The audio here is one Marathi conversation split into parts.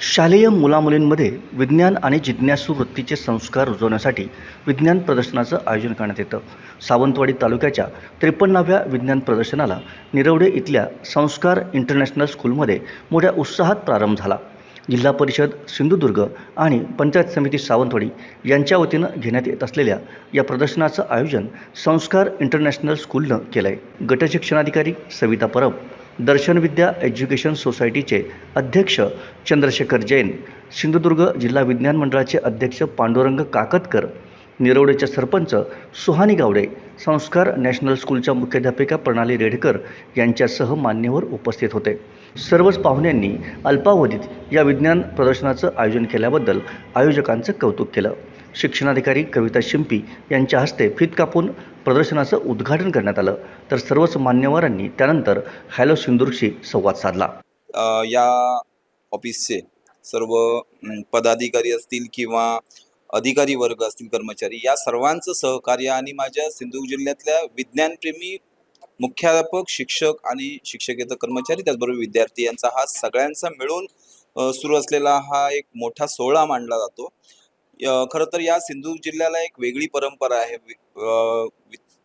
शालेय मुलामुलींमध्ये विज्ञान आणि जिज्ञासू वृत्तीचे संस्कार रुजवण्यासाठी विज्ञान प्रदर्शनाचं आयोजन करण्यात येतं. सावंतवाडी तालुक्याच्या त्रेपन्नाव्या विज्ञान प्रदर्शनाला निरवडे इथल्या संस्कार इंटरनॅशनल स्कूलमध्ये मोठ्या उत्साहात प्रारंभ झाला. जिल्हा परिषद सिंधुदुर्ग आणि पंचायत समिती सावंतवाडी यांच्या वतीनं घेण्यात येत असलेल्या या प्रदर्शनाचं आयोजन संस्कार इंटरनॅशनल स्कूलनं केलं आहे गटशिक्षणाधिकारी सविता परब दर्शन विद्या एज्युकेशन सोसायटीचे अध्यक्ष चंद्रशेखर जैन सिंधुदुर्ग जिल्हा विज्ञान मंडळाचे अध्यक्ष पांडुरंग काकतकर निरवडेचे सरपंच सुहानी गावडे संस्कार नॅशनल स्कूलच्या मुख्याध्यापिका प्रणाली रेडकर यांच्यासह मान्यवर उपस्थित होते. सर्वच पाहुण्यांनी अल्पावधीत या विज्ञान प्रदर्शनाचं आयोजन केल्याबद्दल आयोजकांचं कौतुक केलं. शिक्षणाधिकारी कविता शिंपी यांच्या हस्ते फित कापून प्रदर्शनाचं उद्घाटन करण्यात आलं. तर सर्वच मान्यवरांनी त्यानंतर हॅलो सिंदूरशी संवाद साधला. या ऑफिसचे सर्व पदाधिकारी असतील किंवा अधिकारी वर्ग असतील कर्मचारी या सर्वांचं सहकार्य आणि माझ्या सिंधुदुर्ग जिल्ह्यातल्या विज्ञानप्रेमी मुख्याध्यापक शिक्षक आणि शिक्षकेतर कर्मचारी त्याचबरोबर विद्यार्थी यांचा हा सगळ्यांचा मिळून सुरू असलेला हा एक मोठा सोहळा मांडला जातो. खरं तर या सिंधुदुर्ग जिल्ह्याला एक वेगळी परंपरा आहे.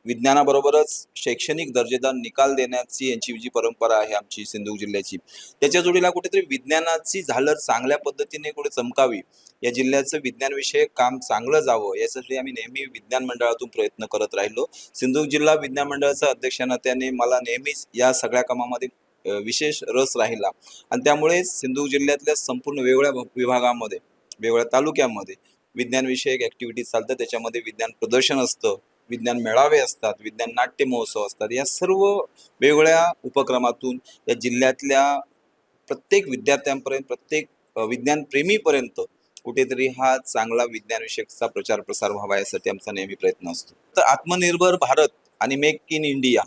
विज्ञानाबरोबरच शैक्षणिक दर्जेदार निकाल देण्याची यांची जी परंपरा आहे आमची सिंधुदुर्ग जिल्ह्याची त्याच्या जोडीला कुठेतरी विज्ञानाची झालर चांगल्या पद्धतीने कुठे चमकावी या जिल्ह्याचं विज्ञानविषयक काम चांगलं जावं यासाठी आम्ही नेहमी विज्ञान मंडळातून प्रयत्न करत राहिलो. सिंधुदुर्ग जिल्हा विज्ञान मंडळाचा अध्यक्ष नात्याने मला नेहमीच या सगळ्या कामामध्ये विशेष रस राहिला. आणि त्यामुळे सिंधुदुर्ग जिल्ह्यातल्या संपूर्ण वेगवेगळ्या विभागामध्ये वेगवेगळ्या तालुक्यामध्ये विज्ञानविषयक ॲक्टिव्हिटीज चालतात त्याच्यामध्ये विज्ञान प्रदर्शन असतं. विज्ञान मेळावे असतात विज्ञान नाट्य महोत्सव असतात या सर्व वेगवेगळ्या उपक्रमातून या जिल्ह्यातल्या प्रत्येक विद्यार्थ्यांपर्यंत प्रत्येक विज्ञान विज्ञानप्रेमीपर्यंत कुठेतरी हा चांगला विज्ञानविषयकचा प्रचार प्रसार व्हावा यासाठी आमचा नेहमी प्रयत्न असतो. तर आत्मनिर्भर भारत आणि मेक इन इंडिया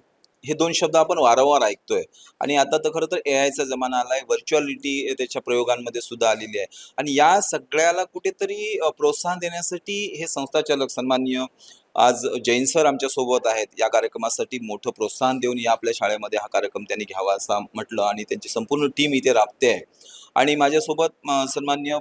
हे दोन शब्द आपण वारंवार ऐकतोय. आणि आता तर खरं तर ए आयचा जमाना आलाय व्हर्च्युअलिटी त्याच्या प्रयोगांमध्ये सुद्धा आलेली आहे. आणि या सगळ्याला कुठेतरी प्रोत्साहन देण्यासाठी हे संस्थाचालक सन्माननीय आज जैन सर आमच्यासोबत आहेत. या कार्यक्रमासाठी मोठं प्रोत्साहन देऊन या आपल्या शाळेमध्ये हा कार्यक्रम त्यांनी घ्यावा असं म्हटलं आणि त्यांची संपूर्ण टीम इथे राबते आहे. आणि माझ्यासोबत सन्मान्य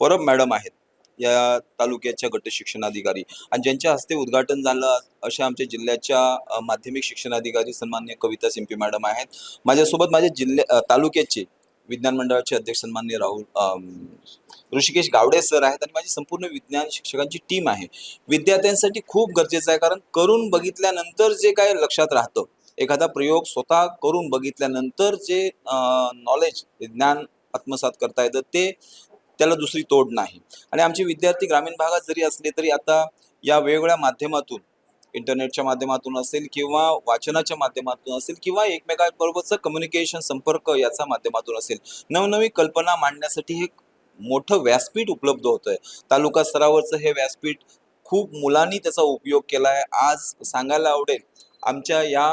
परब मॅडम आहेत. या तालुक्याच्या गट शिक्षणाधिकारी आणि ज्यांच्या हस्ते उद्घाटन झालं अशा आमच्या जिल्ह्याच्या माध्यमिक शिक्षणाधिकारी सन्मान्य कविता सिंपी मॅडम आहेत. माझ्यासोबत माझ्या जिल्ह्या तालुक्याचे विज्ञान मंडळाचे अध्यक्ष सन्मान्य राहुल ऋषिकेश गावडे सर आहेत आणि माझी संपूर्ण विज्ञान शिक्षकांची टीम आहे. विद्यार्थ्यांसाठी खूप गरजेचं आहे कारण करून बघितल्यानंतर जे काय लक्षात राहतं एखादा प्रयोग स्वतः करून बघितल्यानंतर जे नॉलेज ज्ञान आत्मसात करता येतं ते त्याला दुसरी तोड नाही. आणि आमचे विद्यार्थी ग्रामीण भागात जरी असले तरी आता या वेगवेगळ्या माध्यमातून इंटरनेटच्या माध्यमातून असेल किंवा वाचनाच्या माध्यमातून असेल किंवा एकमेकांबरोबरचं कम्युनिकेशन संपर्क याचा माध्यमातून असेल. नवनवीन कल्पना मांडण्यासाठी हे मोठं व्यासपीठ उपलब्ध होतं आहे तालुका स्तरावरचं हे व्यासपीठ खूप मुलांनी त्याचा उपयोग केला आहे आज सांगायला आवडेल आमच्या या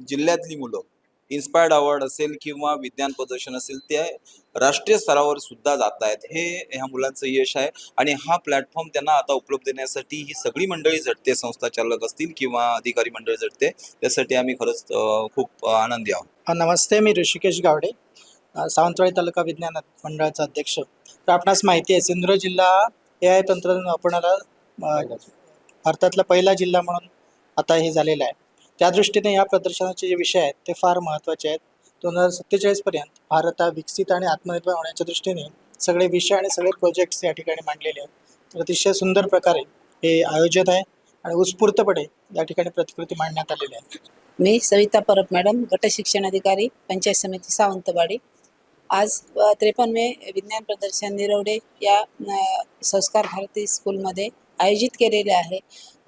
जिल्ह्यातली मुलं इन्स्पायर्ड अवॉर्ड असेल किंवा विज्ञान प्रदर्शन असेल ते राष्ट्रीय स्तरावर सुद्धा जात आहेत. हे ह्या मुलांचं यश आहे आणि हा प्लॅटफॉर्म त्यांना आता उपलब्ध देण्यासाठी ही सगळी मंडळी झटते संस्थाचालक असतील किंवा अधिकारी मंडळी झटते त्यासाठी आम्ही खरंच खूप आनंदी आहोत. नमस्ते मी ऋषिकेश गावडे सावंतवाडी तालुका विज्ञान मंडळाचा अध्यक्ष. तर आपणास माहिती आहे सिंधुदुर्ग जिल्हा ए आय तंत्रज्ञान वापरणारा भारतातला पहिला जिल्हा म्हणून आता हे झालेला आहे. त्या दृष्टीने या प्रदर्शनाचे जे विषय आहेत ते फार महत्त्वाचे आहेत. दोन हजार सत्तेचाळीसपर्यंत भारत हा विकसित आणि आत्मनिर्भर होण्याच्या दृष्टीने सगळे विषय आणि सगळे प्रोजेक्ट्स या ठिकाणी मांडलेले आहेत. तर अतिशय सुंदर प्रकारे हे आयोजित आहे आणि उत्स्फूर्तपणे या ठिकाणी प्रतिकृती मांडण्यात आलेली आहे. मी सविता परब मॅडम गट शिक्षण अधिकारी पंचायत समिती सावंतवाडी. आज त्रेपन्नवे विज्ञान प्रदर्शन निरवडे या संस्कार भारती स्कूलमध्ये आयोजित केलेले आहे.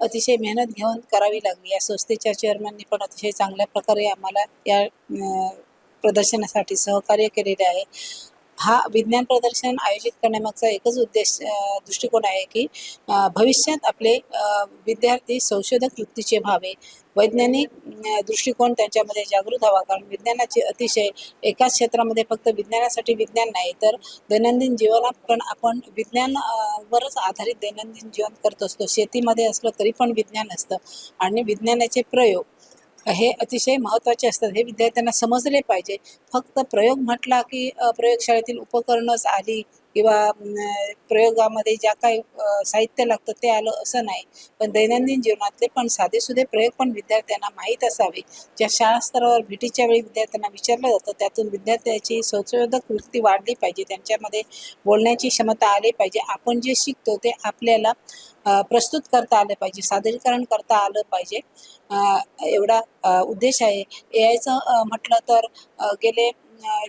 अतिशय मेहनत घेऊन करावी लागली. या संस्थेच्या चेअरमॅननी पण अतिशय चांगल्या प्रकारे आम्हाला या प्रदर्शनासाठी सहकार्य केलेले आहे. हा विज्ञान प्रदर्शन आयोजित करण्यामागचा एकच उद्देश दृष्टिकोन आहे की भविष्यात आपले विद्यार्थी संशोधक वृत्तीचे व्हावे. वैज्ञानिक दृष्टिकोन त्यांच्यामध्ये जागृत व्हावा. कारण विज्ञानाचे अतिशय एकाच क्षेत्रामध्ये फक्त विज्ञानासाठी विज्ञान नाही तर दैनंदिन जीवनात पण आपण विज्ञान वरच आधारित दैनंदिन जीवन करत असतो. शेतीमध्ये असलं तरी पण विज्ञान असतं. आणि विज्ञानाचे प्रयोग हे अतिशय महत्त्वाचे असतात. हे विद्यार्थ्यांना समजले पाहिजे. फक्त प्रयोग म्हटला की प्रयोगशाळेतील उपकरणच आली किंवा प्रयोगामध्ये ज्या काही साहित्य लागतं ते आलं असं नाही. पण दैनंदिन जीवनातले पण साधेसुधे प्रयोग पण विद्यार्थ्यांना माहीत असावे. ज्या शाळा स्तरावर भेटीच्या वेळी विद्यार्थ्यांना विचारलं जातं त्यातून विद्यार्थ्याची संशोधक वृत्ती वाढली पाहिजे. त्यांच्यामध्ये बोलण्याची क्षमता आली पाहिजे. आपण जे शिकतो ते आपल्याला प्रस्तुत करता आलं पाहिजे सादरीकरण करता आलं पाहिजे. एवढा उद्देश आहे. ए आयचं म्हटलं तर गेले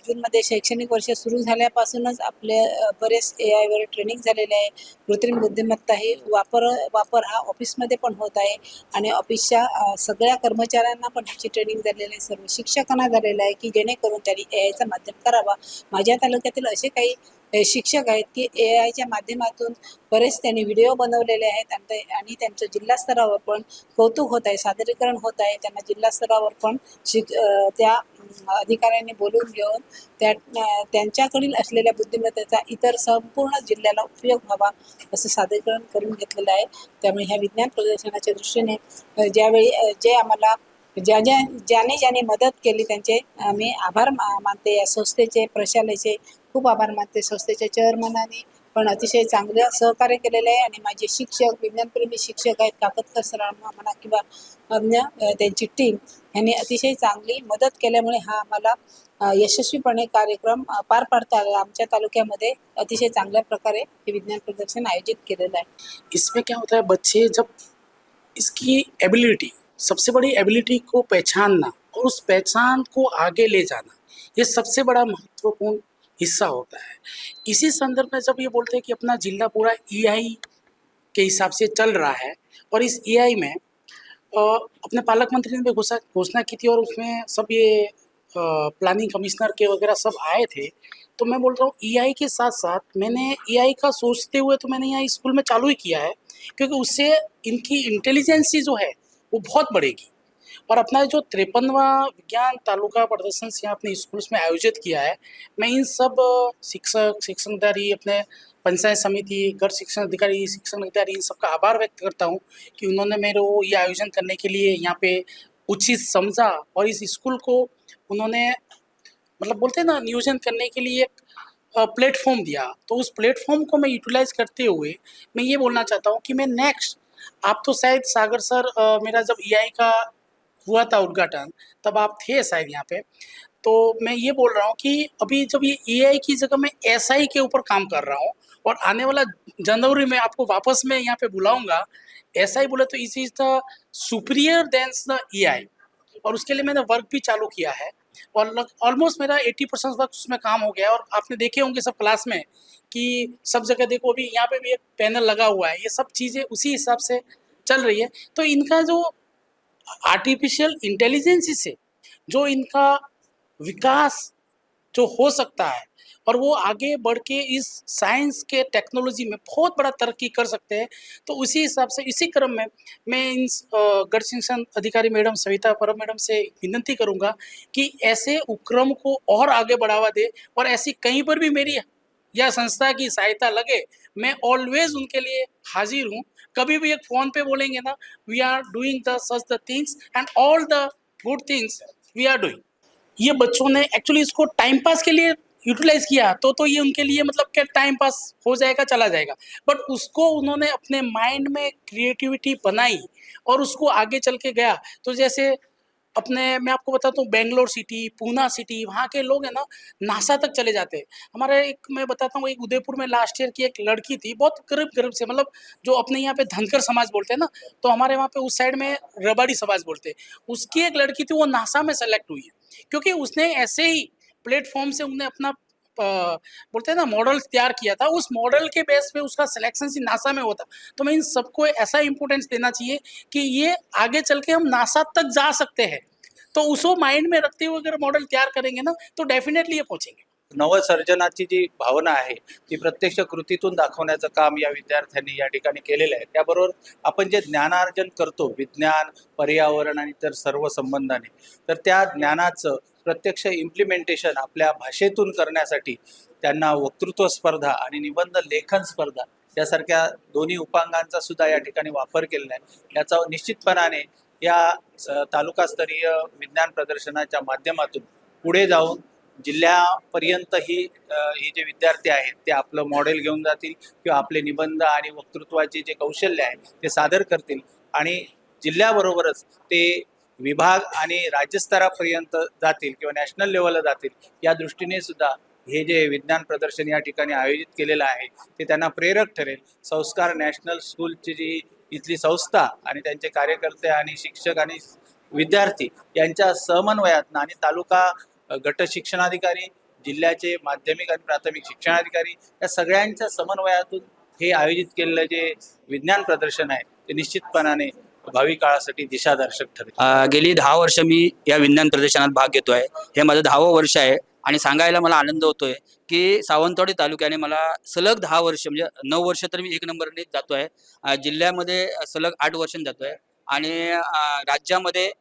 जूनमध्ये शैक्षणिक वर्ष सुरू झाल्यापासूनच आपले बरेच ए आयवर ट्रेनिंग झालेले आहे. कृत्रिम बुद्धिमत्ता ही वापर वापर हा ऑफिसमध्ये पण होत आहे. आणि ऑफिसच्या सगळ्या कर्मचाऱ्यांना पण ह्याची ट्रेनिंग झालेली आहे. सर्व शिक्षकांना झालेलं आहे की जेणेकरून त्यांनी ए आयचा माध्यम करावा. माझ्या तालुक्यातील असे काही शिक्षक आहेत की ए आयच्या माध्यमातून बरेच त्यांनी व्हिडिओ बनवलेले आहेत आणि ते- आणि त्यांचं जिल्हा स्तरावर पण कौतुक होत आहे सादरीकरण होत आहे. त्यांना जिल्हा स्तरावर पण शिक त्या अधिकाऱ्यांनी बोलून घेऊन त्या त्यांच्याकडील असलेल्या बुद्धिमत्तेचा इतर संपूर्ण जिल्ह्याला उपयोग व्हावा असं सादरीकरण करून घेतलेलं आहे. त्यामुळे ह्या विज्ञान प्रदर्शनाच्या दृष्टीने ज्यावेळी जे आम्हाला ज्या ज्या ज्याने ज्याने मदत केली त्यांचे आम्ही मी आभार मा- मानते. या संस्थेचे प्रशालेचे खूप आभार मानते संस्थेच्या चेअरमनाने पण अतिशय चांगलं सहकार्य केलेलं आहे आणि माझे शिक्षक विज्ञानप्रेमी शिक्षक आहेत काकतकर सर म्हणा किंवा अन्य त्यांची टीम यांनी अतिशय चांगली मदत केल्यामुळे हा आम्हाला यशस्वीपणे कार्यक्रम पार पाडता आला. आमच्या तालुक्यामध्ये अतिशय चांगल्या प्रकारे हे विज्ञान प्रदर्शन आयोजित केलेलं आहे. इसमें क्या होता है बच्चे जब इसकी एबिलिटी सबसे बड़ी एबिलिटी को पहचानना और उस पहचान को आगे ले जाना ये सबसे बड़ा महत्त्वपूर्ण हिस्सा होता है। इसी संदर्भ में जब ये बोलते हैं कि अपना जिला पूरा ईआई के हिसाब से चल रहा है और इस ईआई में अपने पालक मंत्री ने भी घोषणा घोषणा की थी और उसमें सब ये प्लानिंग कमिश्नर के वगैरह सब आए थे तो मैं बोल रहा हूँ ईआई के साथ साथ मैंने ईआई का सोचते हुए तो मैंने यहाँ स्कूल में चालू ही किया है, क्योंकि उससे इनकी इंटेलिजेंसी जो है वो बहुत बढ़ेगी। और अपना जो तिरपनवा विज्ञान तालुका प्रदर्शन यहाँ अपने स्कूल्स में आयोजित किया है मैं इन सब शिक्षक शिक्षण अधिकारी अपने पंचायत समिति गढ़ शिक्षण अधिकारी शिक्षण अधिकारी इन सबका आभार व्यक्त करता हूँ कि उन्होंने मेरे ये आयोजन करने के लिए यहाँ पे उचित समझा और इस स्कूल को उन्होंने मतलब बोलते हैं ना नियोजन करने के लिए एक प्लेटफॉर्म दिया। तो उस प्लेटफॉर्म को मैं यूटिलाइज करते हुए मैं ये बोलना चाहता हूँ कि मैं नेक्स्ट आप तो शायद सागर सर अ, मेरा जब ईआई का हुआ था उद्घाटन तब आप थे शायद यहाँ पे। तो मैं ये बोल रहा हूँ कि अभी जब ये एआई की जगह मैं एसआई के ऊपर काम कर रहा हूँ और आने वाला जनवरी में आपको वापस मैं यहाँ पे बुलाऊँगा एस आई बोले तो इस is the superior than the A I और उसके लिए मैंने वर्क भी चालू किया है और ऑलमोस्ट मेरा 80 परसेंट वर्क उसमें काम हो गया है। और आपने देखे होंगे सब क्लास में कि सब जगह देखो अभी यहाँ पे भी एक पैनल लगा हुआ है, ये सब चीज़ें उसी हिसाब से चल रही है। तो इनका जो आर्टिफिशियल इंटेलिजेंसी से जो इनका विकास जो हो सकता है और वो आगे बढ़ के इस साइंस के टेक्नोलॉजी में बहुत बड़ा तरक्की कर सकते हैं तो उसी हिसाब से इसी क्रम में मैं इन गढ़ शिक्षण अधिकारी मैडम सविता परब मैडम से विनती करूँगा कि ऐसे उपक्रम को और आगे बढ़ावा दे और ऐसी कहीं पर भी मेरी या संस्था की सहायता लगे, मैं ऑलवेज उनके लिए हाजिर हूँ। कभी भी एक फ़ोन पे बोलेंगे ना we are doing the such the things and all the good things we are doing ये बच्चों ने एक्चुअली इसको टाइम पास के लिए यूटिलाइज किया तो तो ये उनके लिए मतलब क्या टाइम पास हो जाएगा, चला जाएगा। बट उसको उन्होंने अपने माइंड में क्रिएटिविटी बनाई और उसको आगे चल के गया। तो जैसे अपने, मैं आपको बताता हूँ, बेंगलोर सिटी पूना सिटी वहाँ के लोग हैं ना, नासा तक चले जाते हैं। हमारे एक, मैं बताता हूँ, एक उदयपुर में लास्ट ईयर की एक लड़की थी, बहुत गरीब गरीब से मतलब जो अपने यहाँ पे धनकर समाज बोलते हैं ना तो हमारे वहाँ पे उस साइड में रबाड़ी समाज बोलते हैं। उसकी एक लड़की थी, वो नासा में सेलेक्ट हुई है, क्योंकि उसने ऐसे ही प्लेटफॉर्म से उन्हें अपना बोलते हैं ना मॉडल तैयार किया था। उस मॉडल के बेस पे उसका सिलेक्शन सी नासा में होता तो मैं इन सबको ऐसा इंपोर्टेंस देना चाहिए कि ये आगे चल के हम नासा तक जा सकते हैं। तो उसको माइंड में रखते हुए अगर मॉडल तैयार करेंगे ना तो डेफिनेटली ये पहुंचेंगे। नवसर्जनाची जी भावना आहे ती प्रत्यक्ष कृतीतून दाखवण्याचं काम या विद्यार्थ्यांनी या ठिकाणी केलेलं आहे. त्याबरोबर आपण जे ज्ञानार्जन करतो विज्ञान पर्यावरण आणि इतर सर्व संबंधाने तर त्या ज्ञानाचं प्रत्यक्ष इम्प्लिमेंटेशन आपल्या भाषेतून करण्यासाठी त्यांना वक्तृत्व स्पर्धा आणि निबंध लेखन स्पर्धा यासारख्या दोन्ही उपांगांचा सुद्धा या ठिकाणी वापर केलेला आहे. याचा निश्चितपणाने या स- तालुकास्तरीय विज्ञान प्रदर्शनाच्या माध्यमातून पुढे जाऊन जिल्ह्यापर्यंत ही हे जे विद्यार्थी आहेत ते आपलं मॉडेल घेऊन जातील किंवा आपले निबंध आणि वक्तृत्वाचे जे कौशल्य आहे ते सादर करतील. आणि जिल्ह्याबरोबरच ते विभाग आणि राज्यस्तरापर्यंत जातील किंवा नॅशनल लेवलला जातील या दृष्टीने सुद्धा हे जे विज्ञान प्रदर्शन या ठिकाणी आयोजित केलेलं आहे ते त्यांना प्रेरक ठरेल. संस्कार नॅशनल स्कूलची जी इथली संस्था आणि त्यांचे कार्यकर्ते आणि शिक्षक आणि विद्यार्थी यांच्या समन्वयातनं आणि तालुका गट शिक्षणाधिकारी जिल्ह्याचे माध्यमिक आणि प्राथमिक शिक्षणाधिकारी या सगळ्यांच्या समन्वयातून हे आयोजित केलेलं जे विज्ञान प्रदर्शन आहे ते निश्चितपणाने भावी काळासाठी दिशादर्शक ठरेल गेली दहा वर्ष मी या विज्ञान प्रदर्शनात भाग घेतोय. हे माझं दहावं वर्ष आहे आणि सांगायला मला आनंद होतोय की सावंतवाडी तालुक्याने मला सलग दहा वर्ष म्हणजे नऊ वर्ष तर मी एक नंबरने जातो आहे जिल्ह्यामध्ये सलग आठ वर्षांनी आहे आणि राज्यामध्ये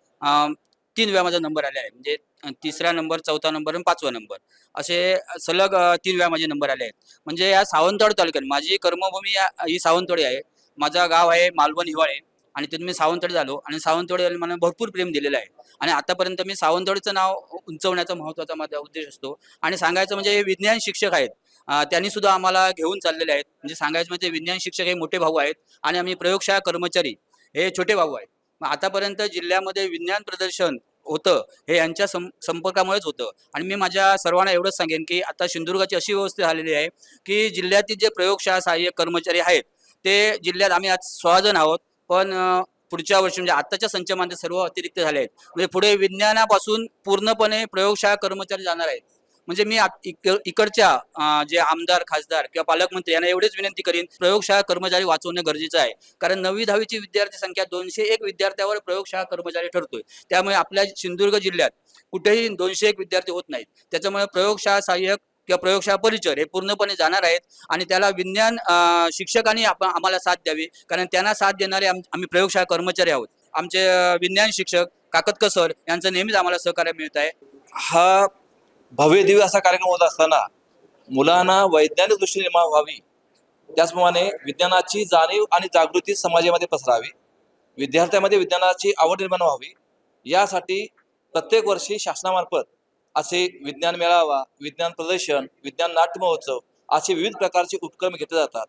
तीन वेळा माझा नंबर आले आहे म्हणजे तिसरा नंबर चौथा नंबर आणि पाचवा नंबर असे सलग तीन वेळा माझे नंबर आले आहेत. म्हणजे या सावंतवाडी तालुक्यात माझी कर्मभूमी या- ही सावंतवाडी आहे. माझा गाव आहे मालवण हिवाळे. आणि तिथून मी सावंतवाडी झालो. आणि सावंतवाडी मला भरपूर प्रेम दिलेलं आहे. आणि आतापर्यंत मी सावंतवाडीचं नाव उंचवण्याचा महत्त्वाचा माझा उद्देश असतो. आणि सांगायचं म्हणजे हे विज्ञान शिक्षक आहेत. त्यांनी सुद्धा आम्हाला घेऊन चाललेले आहेत. म्हणजे सांगायचं म्हणजे विज्ञान शिक्षक हे मोठे भाऊ आहेत. आणि आम्ही प्रयोगशाळा कर्मचारी हे छोटे भाऊ आहेत. मग आतापर्यंत जिल्ह्यामध्ये विज्ञान प्रदर्शन होतं हे यांच्या सं संपर्कामुळेच होतं. आणि मी माझ्या सर्वांना एवढंच सांगेन की आता सिंधुदुर्गाची अशी व्यवस्था झालेली आहे की जिल्ह्यातील जे प्रयोगशाळा सहाय्यक कर्मचारी आहेत ते जिल्ह्यात आम्ही आज सोळा जण आहोत. पण पुढच्या वर्षी म्हणजे आत्ताच्या संचमध्ये सर्व अतिरिक्त झाले आहेत. म्हणजे पुढे विज्ञानापासून पूर्णपणे प्रयोगशाळा कर्मचारी जाणार आहेत. म्हणजे मी इक- इकडच्या जे आमदार खासदार किंवा पालकमंत्री यांना एवढीच विनंती करीन प्रयोगशाळा कर्मचारी वाचवणं गरजेचं आहे. कारण नववी दहावीची विद्यार्थी संख्या दोनशे एक विद्यार्थ्यावर प्रयोगशाळा कर्मचारी ठरतोय. त्यामुळे आपल्या सिंधुदुर्ग जिल्ह्यात कुठेही दोनशे एक विद्यार्थी होत नाहीत. त्याच्यामुळे प्रयोगशाळा सहाय्यक किंवा प्रयोगशाळा परिचर हे पूर्णपणे जाणार आहेत आणि त्याला विज्ञान शिक्षकांनी आपण आम्हाला साथ द्यावी. कारण त्यांना साथ देणारे आम- आम्ही प्रयोगशाळा कर्मचारी आहोत. आमचे विज्ञान शिक्षक काकतकर सर यांचं नेहमीच आम्हाला सहकार्य मिळत आहे. हा भव्य दिव्य असा कार्यक्रम होत असताना मुलांना वैज्ञानिक दृष्टी निर्माण व्हावी. त्याचप्रमाणे विज्ञानाची जाणीव आणि जागृती समाजामध्ये पसरावी. विद्यार्थ्यांमध्ये विज्ञानाची आवड निर्माण व्हावी. यासाठी प्रत्येक वर्षी शासनामार्फत असे विज्ञान मेळावा विज्ञान प्रदर्शन विज्ञान नाट्यमहोत्सव असे विविध प्रकारचे उपक्रम घेतले जातात.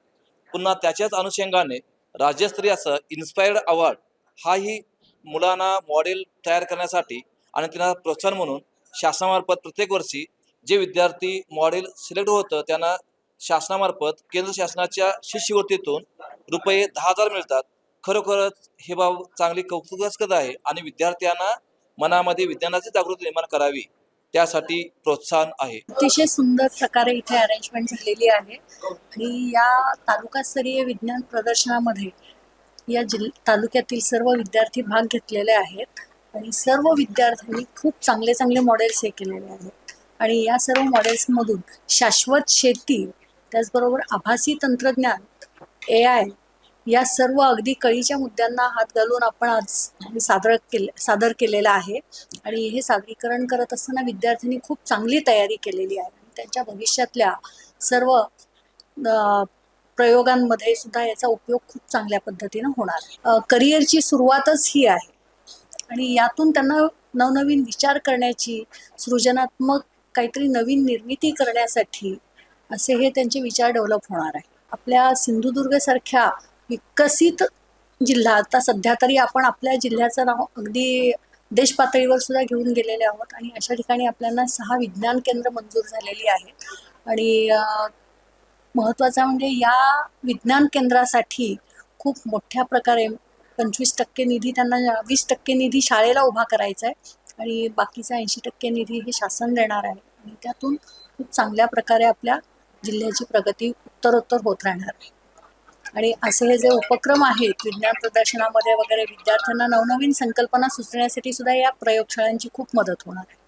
पुन्हा त्याच्याच अनुषंगाने राज्यस्तरीय असं इन्स्पायर्ड अवॉर्ड हाही मुलांना मॉडेल तयार करण्यासाठी आणि त्यांना प्रोत्साहन म्हणून शासनामार्फत प्रत्येक वर्षी जे विद्यार्थी मॉडेल सिलेक्ट होतं त्यांना शासनामार्फत केंद्र शासनाच्या शिष्यवृत्तीतून रुपये दहा हजार मिळतात. खरोखरच हे बाब चांगली कौतुकास्पद आहे आणि विद्यार्थ्यांना मनामध्ये विज्ञानाची जागृती निर्माण करावी. त्यासाठी प्रोत्साहन आहे. अतिशय सुंदर प्रकारे इथे अरेंजमेंट झालेली आहे. आणि या तालुकास्तरीय विज्ञान प्रदर्शनामध्ये या जिल तालुक्यातील सर्व विद्यार्थी भाग घेतलेले आहेत. आणि सर्व विद्यार्थ्यांनी खूप चांगले चांगले मॉडेल्स हे केलेले आहेत. आणि या सर्व मॉडेल्समधून शाश्वत शेती त्याचबरोबर आभासी तंत्रज्ञान ए आय या सर्व अगदी कळीच्या मुद्द्यांना हात घालून आपण आज सादर केले सादर केलेलं आहे. आणि हे सादरीकरण करत असताना विद्यार्थ्यांनी खूप चांगली तयारी केलेली आहे. आणि त्यांच्या भविष्यातल्या सर्व प्रयोगांमध्ये सुद्धा याचा उपयोग खूप चांगल्या पद्धतीनं होणार करिअरची सुरुवातच ही आहे. आणि यातून त्यांना नवनवीन विचार करण्याची सृजनात्मक काहीतरी नवीन निर्मिती करण्यासाठी असे हे त्यांचे विचार डेव्हलप होणार आहे. आपल्या सिंधुदुर्गसारख्या विकसित जिल्हा. आता सध्या तरी आपण आपल्या जिल्ह्याचं नाव अगदी देश पातळीवर सुद्धा घेऊन गेलेले आहोत आणि अशा ठिकाणी आपल्याला सहा विज्ञान केंद्र मंजूर झालेली आहेत. आणि अं, महत्त्वाचं म्हणजे या विज्ञान केंद्रासाठी खूप मोठ्या प्रकारे पंचवीस टक्के निधी त्यांना वीस टक्के निधी शाळेला उभा करायचा आहे आणि बाकीचा ऐंशी टक्के निधी हे शासन देणार आहे. आणि त्यातून खूप चांगल्या प्रकारे आपल्या जिल्ह्याची प्रगती उत्तरोत्तर होत राहणार आहे. आणि असे हे जे उपक्रम आहेत विज्ञान प्रदर्शनामध्ये वगैरे विद्यार्थ्यांना नवनवीन संकल्पना सुचण्यासाठी सुद्धा या प्रयोगशाळांची खूप मदत होणार आहे.